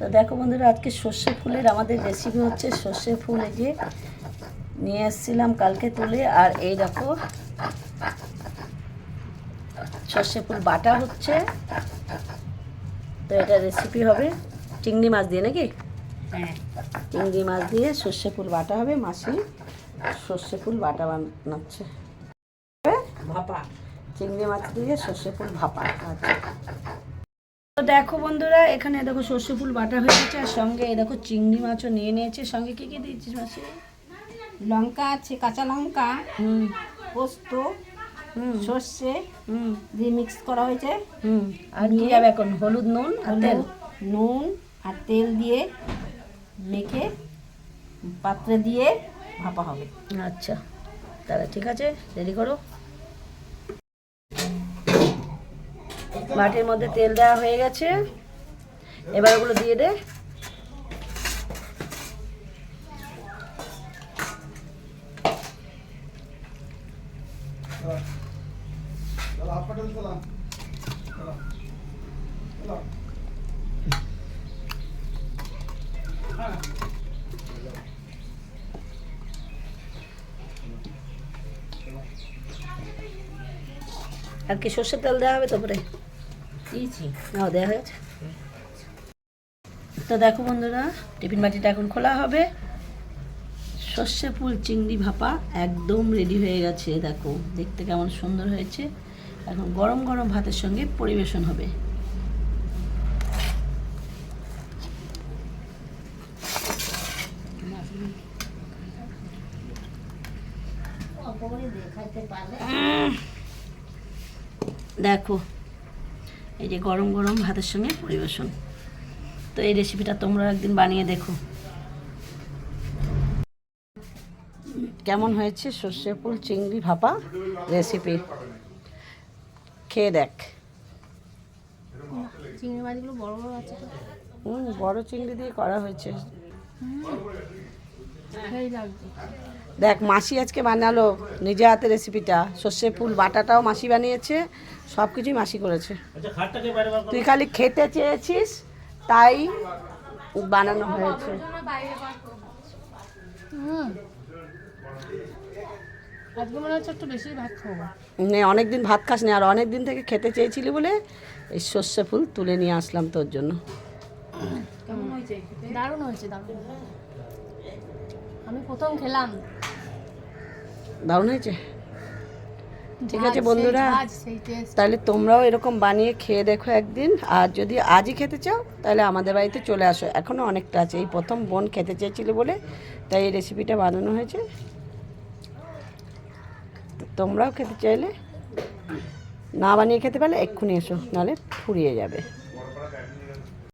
তো দেখো বন্ধুরা আজকে সর্ষে ফুলের আমাদের রেসিপি হচ্ছে সর্ষে ফুল এই যে নিয়ে এসেছিলাম কালকে তুলে আর এই দেখো সর্ষে ফুল বাটা হচ্ছে। তো এটা রেসিপি হবে চিংড়ি মাছ দিয়ে নাকি? হ্যাঁ। চিংড়ি মাছ দিয়ে সর্ষে ফুল বাটা হবে মাসি সর্ষে ফুল বাটা বানাচ্ছে। ভাপা। চিংড়ি মাছ দিয়ে সর্ষে ফুল ভাপা। আচ্ছা। তো দেখো বন্ধুরা এখানে দেখো সর্ষে ফুল বাটা হয়ে গেছে আর সঙ্গে এই দেখো চিংড়ি মাছও নিয়ে নিয়েছে। সঙ্গে কি কি দিয়েছিস মাসি? লঙ্কা আছে কাঁচা লঙ্কা হুম। পোস্ত হুম। সর্ষে হুম। দিয়ে মিক্স করা হয়েছে। হুম। আর নিয়ে যাবে এখন? হলুদ নুন আর তেল? নুন আর তেল দিয়ে মেখে পাত্রে দিয়ে ভাপা হবে। আচ্ছা তাহলে ঠিক আছে রেডি করো। বাটির মধ্যে তেল দেওয়া হয়ে গেছে। এবার ওগুলো দিয়ে দে। আর কি সর্ষের তেল দেওয়া হবে তারপরে? দিয়েছি। নাও দেওয়া হয়েছে তো দেখো বন্ধুরা টিফিন বাটিটা এখন খোলা হবে। সর্ষে ফুল চিংড়ি ভাপা একদম রেডি হয়ে গেছে দেখো দেখতে কেমন সুন্দর হয়েছে। এখন গরম গরম ভাতের সঙ্গে পরিবেশন হবে। দেখো এই যে গরম গরম ভাতের সঙ্গে পরিবেশন। তো এই রেসিপিটা তোমরা একদিন বানিয়ে দেখো। কেমন হয়েছে সর্ষে ফুল চিংড়ি ভাপা রেসিপি খেয়ে দেখ। চিংড়ি মাছগুলো বড় বড় আছে হুম বড় চিংড়ি দিয়ে করা হয়েছে। দেখ মাসি আজকে বানালো নিজে হাতে রেসিপিটা সর্ষে ফুল বাটাটাও মাসি বানিয়েছে সব কিছুই মাসি করেছে। তুই খালি খেতে চেয়েছিস তাই বানানো হয়েছে। বেশি ভাত অনেক দিন ভাত খাস নি আর অনেক দিন থেকে খেতে চেয়েছিলি বলে এই সর্ষে ফুল তুলে নিয়ে আসলাম তোর জন্য। দারুণ হয়েছে দারুণ। আমি প্রথম খেলাম। দারুণ হয়েছে? ঠিক আছে বন্ধুরা তাহলে তোমরাও এরকম বানিয়ে খেয়ে দেখো একদিন। আর যদি আজই খেতে চাও তাহলে আমাদের বাড়িতে চলে আসো। এখনও অনেকটা আছে। এই প্রথম বোন খেতে চেয়েছিলে বলে তাই এই রেসিপিটা বানানো হয়েছে। তোমরাও খেতে চাইলে না বানিয়ে খেতে পারলে এক্ষুনি এসো নাহলে ফুরিয়ে যাবে।